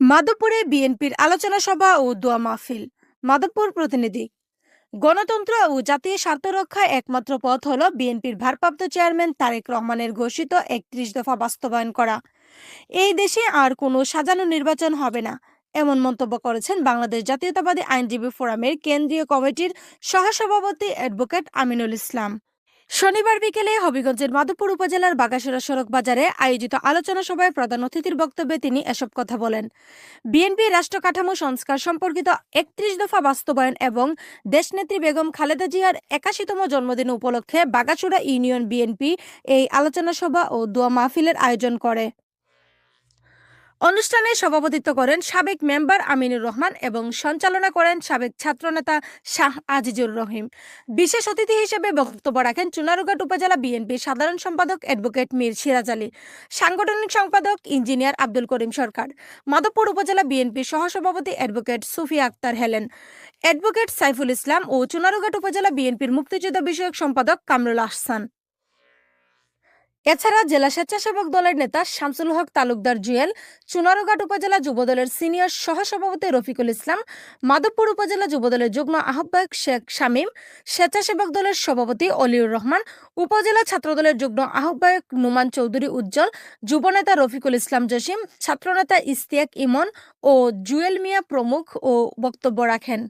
মাধবপুরে বিএনপির আলোচনা সভা ও দোয়া মাহফিল। মাধবপুর প্রতিনিধি। গণতন্ত্র ও জাতীয় স্বার্থ রক্ষায় একমাত্র পথ হল বিএনপির ভারপ্রাপ্ত চেয়ারম্যান তারেক রহমানের ঘোষিত একত্রিশ দফা বাস্তবায়ন করা। এই দেশে আর কোনো সাজানো নির্বাচন হবে না, এমন মন্তব্য করেছেন বাংলাদেশ জাতীয়তাবাদী আইনজীবী ফোরামের কেন্দ্রীয় কমিটির সহসভাপতি অ্যাডভোকেট আমিনুল ইসলাম। শনিবার বিকেলে হবিগঞ্জের মাধবপুর উপজেলার বাগাসুরা সড়ক বাজারে আয়োজিত আলোচনা সভায় প্রধান অতিথির বক্তব্যে তিনি এসব কথা বলেন। বিএনপি রাষ্ট্র কাঠামো সংস্কার সম্পর্কিত একত্রিশ দফা বাস্তবায়ন এবং দেশনেত্রী বেগম খালেদা জিয়ার একাশিতম জন্মদিন উপলক্ষে বাগাসুরা ইউনিয়ন বিএনপি এই আলোচনা সভা ও দোয়া মাহফিলের আয়োজন করে। অনুষ্ঠানে সভাপতিত্ব করেন সাবেক মেম্বার আমিনুর রহমান এবং সঞ্চালনা করেন সাবেক ছাত্রনেতা শাহ আজিজুর রহিম। বিশেষ অতিথি হিসেবে বক্তব্য রাখেন চুনারুঘাট উপজেলা বিএনপির সাধারণ সম্পাদক অ্যাডভোকেট মীর সিরাজ আলী, সাংগঠনিক সম্পাদক ইঞ্জিনিয়ার আব্দুল করিম সরকার, মাধবপুর উপজেলা বিএনপির সহসভাপতি advocate Sufia Akter Helen, advocate Saiful Islam ও চুনারুঘাট উপজেলা বিএনপির মুক্তিযুদ্ধ বিষয়ক সম্পাদক কামরুল আহসান। এছাড়া জেলা স্বেচ্ছাসেবক দলের নেতা শামসুল হক তালুকদার জুয়েল, চুনারুঘাট উপজেলা যুবদলের সিনিয়র সহসভাপতি রফিকুল ইসলাম, মাধবপুর উপজেলা যুবদলের যুগ্ম আহ্বায়ক শেখ শামীম, স্বেচ্ছাসেবক দলের সভাপতি অলিউর রহমান, উপজেলা ছাত্রদলের যুগ্ম আহ্বায়ক নুমান চৌধুরী উজ্জ্বল, যুবনেতা রফিকুল ইসলাম জসিম, ছাত্রনেতা ইস্তিয়াক ইমন ও জুয়েল মিয়া প্রমুখ ও বক্তব্য রাখেন।